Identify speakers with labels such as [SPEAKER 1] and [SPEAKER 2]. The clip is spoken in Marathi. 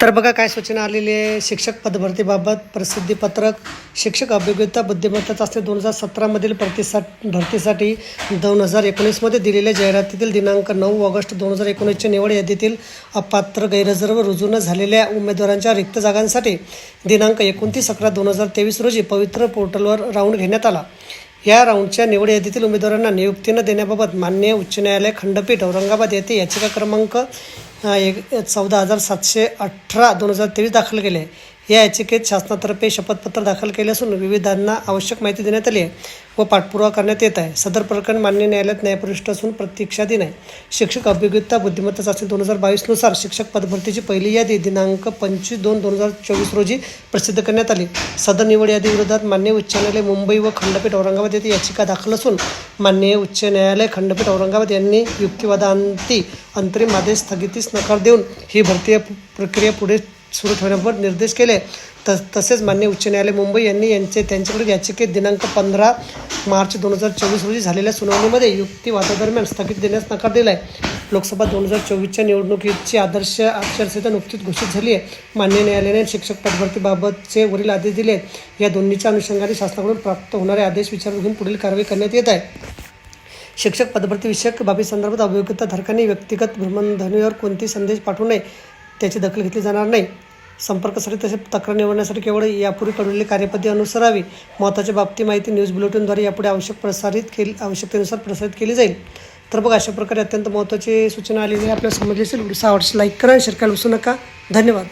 [SPEAKER 1] तर बघा काय सूचना आलेली आहे. शिक्षक पदभरतीबाबत प्रसिद्धीपत्रक शिक्षक अभिज्ञता बुद्धिमत्ता चाचणी दोन हजार सतरामधील प्रतिसा भरतीसाठी दोन हजार एकोणीसमध्ये दिलेल्या जाहिरातीतील दिनांक नऊ ऑगस्ट दोन हजार एकोणीसच्या निवड यादीतील अपात्र गैरहजर व रुजू न झालेल्या उमेदवारांच्या रिक्त जागांसाठी दिनांक एकोणतीस अकरा दोन हजार तेवीस रोजी पवित्र पोर्टलवर राऊंड घेण्यात आला. या राऊंडच्या निवड यादीतील उमेदवारांना नियुक्ती न देण्याबाबत मान्य उच्च न्यायालय खंडपीठ औरंगाबाद येथे याचिका क्रमांक एक चौदा हजार सातशे अठरा दोन हजार तेवीस दाखल केले. आहे या याचिकेत शासनातर्फे शपथपत्र दाखल केले असून विविधांना आवश्यक माहिती देण्यात आली आहे. व पाठपुरावा करण्यात येत आहे. सदर प्रकरण मान्य न्यायालयात न्यायप्रविष्ट असून प्रतीक्षाधीन आहे. शिक्षक अभिज्ञता बुद्धिमत्ता चाचणी दोन हजार बावीसनुसार शिक्षक पदभरतीची पहिली यादी दिनांक पंचवीस दोन दोन हजार चोवीस रोजी प्रसिद्ध करण्यात आली. सदर निवड यादीविरोधात मान्य उच्च न्यायालय मुंबई व खंडपीठ औरंगाबाद येथे याचिका दाखल असून माननीय उच्च न्यायालय खंडपीठ औरंगाबाद यांनी युक्तिवादांती अंतरिम आदेश स्थगितीस नकार देऊन ही भरती प्रक्रिया पुढे सुरू ठेवण्यावर निर्देश केले. त तसेच मान्य उच्च न्यायालय मुंबई यांनी यांचे त्यांच्याकडे याचिकेत दिनांक पंधरा मार्च दोन हजार चोवीस रोजी झालेल्या सुनावणीमध्ये युक्तिवादादरम्यान स्थगित देण्यास नकार दिला आहे लोकसभा दोन हजार चोवीसच्या निवडणुकीची आदर्श आचारसंहिता नुकतीच घोषित झाली आहे. मान्य न्यायालयाने शिक्षक पदभरतीबाबतचे वरील आदेश दिले आहेत. या दोन्हीच्या अनुषंगाने शासनाकडून प्राप्त होणारे आदेश विचारात घेऊन पुढील कारवाई करण्यात येत आहे. शिक्षक पदभरतीविषयक बाबीसंदर्भात अभियोग्यताधारकांनी व्यक्तिगत भ्रमणध्वनीवर कोणतेही संदेश पाठवू नये. त्याची दखल घेतली जाणार नाही. संपर्कासाठी तसेच तक्रार निवडण्यासाठी केवळ यापूर्वी कळवलेली कार्यपद्धती अनुसरावी. महत्त्वाच्या बाबती माहिती न्यूज बुलेटिनद्वारे यापुढे आवश्यक प्रसारित केली आवश्यकतेनुसार प्रसारित केली जाईल. तर बघा अशा प्रकारे अत्यंत महत्त्वाची सूचना आलेली आहे आपल्याला समजली असेल व्हिडिओ लाईक करा शेअर करायला विसरू नका. धन्यवाद.